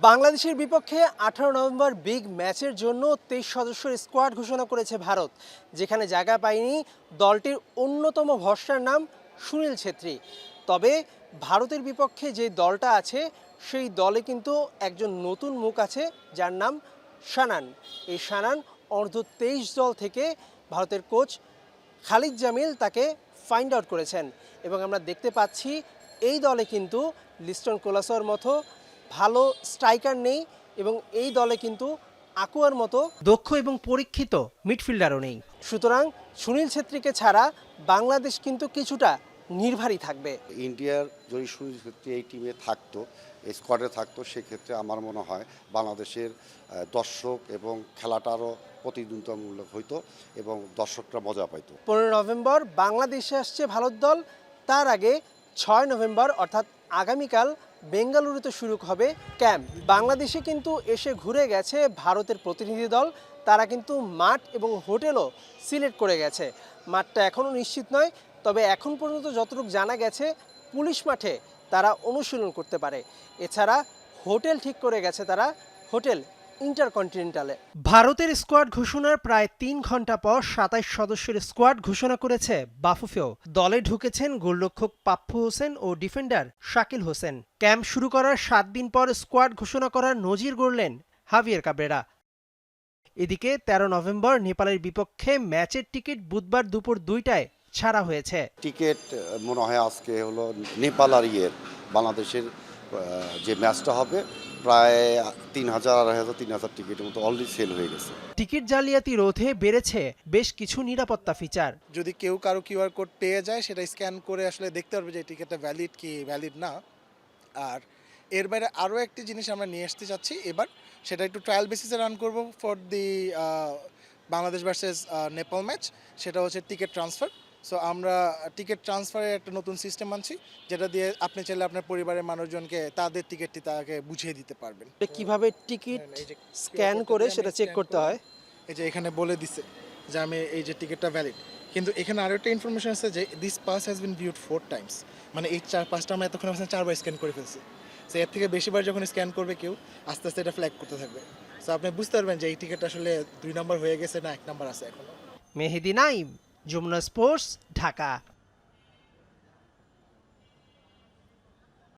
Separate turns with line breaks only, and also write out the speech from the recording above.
বাংলাদেশের বিপক্ষে আঠারো নভেম্বর বিগ ম্যাচের জন্য তেইশ সদস্যের স্কোয়াড ঘোষণা করেছে ভারত, যেখানে জায়গা পায়নি দলটির অন্যতম ভরসার নাম সুনীল ছেত্রী। তবে ভারতের বিপক্ষে যে দলটা আছে, সেই দলে কিন্তু একজন নতুন মুখ আছে, যার নাম সানান এই সানান অর্ধ তেইশ দল থেকে ভারতের কোচ খালিদ জামিল তাকে ফাইন্ড আউট করেছেন। এবং আমরা দেখতে পাচ্ছি, এই দলে কিন্তু লিস্টন কোলাসর মতো ভালো স্ট্রাইকার নেই এবং এই দলে কিন্তু আকুয়ার মতো দক্ষ এবং পরীক্ষিত মিডফিল্ডারও নেই। সুতরাং সুনীল ছেত্রীকে ছাড়া বাংলাদেশ কিন্তু কিছুটা নির্ভারী থাকবে।
ইন্ডিয়ার যদি সুনীল ছেত্রী এই টিমে থাকতো এই স্কোয়াডে থাকতো সেক্ষেত্রে আমার মনে হয় বাংলাদেশের দর্শক এবং খেলাটারও প্রতিদ্বন্দ্বিতামূলক হইতো এবং দর্শকরা মজা পাইতো।
পনেরো নভেম্বর বাংলাদেশে আসছে ভারত দল। তার আগে ছয় নভেম্বর অর্থাৎ আগামীকাল বেঙ্গালুরুতে শুরু হবে ক্যাম্প। বাংলাদেশে কিন্তু এসে ঘুরে গেছে ভারতের প্রতিনিধি দল। তারা কিন্তু মাঠ এবং হোটেলও সিলেক্ট করে গেছে। মাঠটা এখনও নিশ্চিত নয়, তবে এখন পর্যন্ত যতটুকু জানা গেছে, পুলিশ মাঠে তারা অনুশীলন করতে পারে। এছাড়া হোটেল ঠিক করে গেছে তারা। হোটেল ইন্টারকন্টিনেন্টালে। ভারতের স্কোয়াড ঘোষণার প্রায় তিন ঘণ্টা পর সাতাইশ সদস্যের স্কোয়াড ঘোষণা করেছে বাফুফেও। দলে ঢুকেছেন গোলরক্ষক পাপ্পু হোসেন ও ডিফেন্ডার শাকিল হোসেন। ক্যাম্প শুরু করার সাত দিন পর স্কোয়াড ঘোষণা করার নজির গড়লেন হাভিয়ার কাবরেরা। এদিকে ১৩ নভেম্বর নেপালের বিপক্ষে ম্যাচের টিকিট বুধবার দুপুর দুইটায় ছাড়া হয়েছে।
টিকিট মনে হয় আজকে হলো নেপাল আর ইয়ের বাংলাদেশের যে ম্যাচটা হবে প্রায় তিন হাজার আড়াই হাজার তিন হাজার টিকিটের মতো অলরেডি সেল হয়ে গেছে।
টিকিট জালিয়াতি রোধে বেড়েছে বেশ কিছু নিরাপত্তা ফিচার
যদি কেউ কারও কিউআর কোড পেয়ে যায় সেটা স্ক্যান করে আসলে দেখতে পারবে যে এই টিকিটটা ভ্যালিড কি ভ্যালিড না। আর এর বাইরে আরও একটি জিনিস আমরা নিয়ে আসতে চাচ্ছি এবার সেটা একটু ট্রায়াল বেসিসে রান করব for the Bangladesh versus Nepal match সেটা হচ্ছে টিকিট ট্রান্সফার সো আমরা টিকিট ট্রান্সফারের একটা নতুন সিস্টেম আনছি যেটা দিয়ে আপনি চাইলে আপনার পরিবারের মানুষজনকে তাদের টিকিটটি তাকে বুঝিয়ে দিতে পারবেন।
কীভাবে টিকিট স্ক্যান করে সেটা চেক করতে হয়?
এই যে এখানে বলে দিছে যে আমি এই যে টিকিটটা ভ্যালিড কিন্তু এখানে আরও একটা ইনফরমেশন আছে যে this pass has been viewed four times মানে এই চার পাঁচটা আমরা এতক্ষণ আসলে চারবার স্ক্যান করে ফেলছি। সো এর থেকে বেশিবার যখন স্ক্যান করবে কেউ আস্তে আস্তে এটা ফ্ল্যাগ করতে থাকবে। সো আপনি বুঝতে পারবেন যে এই টিকিটটা আসলে দুই নম্বর হয়ে গেছে না এক নম্বর আছে এখনও।
মেহেদি নাইম। যমুনা স্পোর্টস ঢাকা।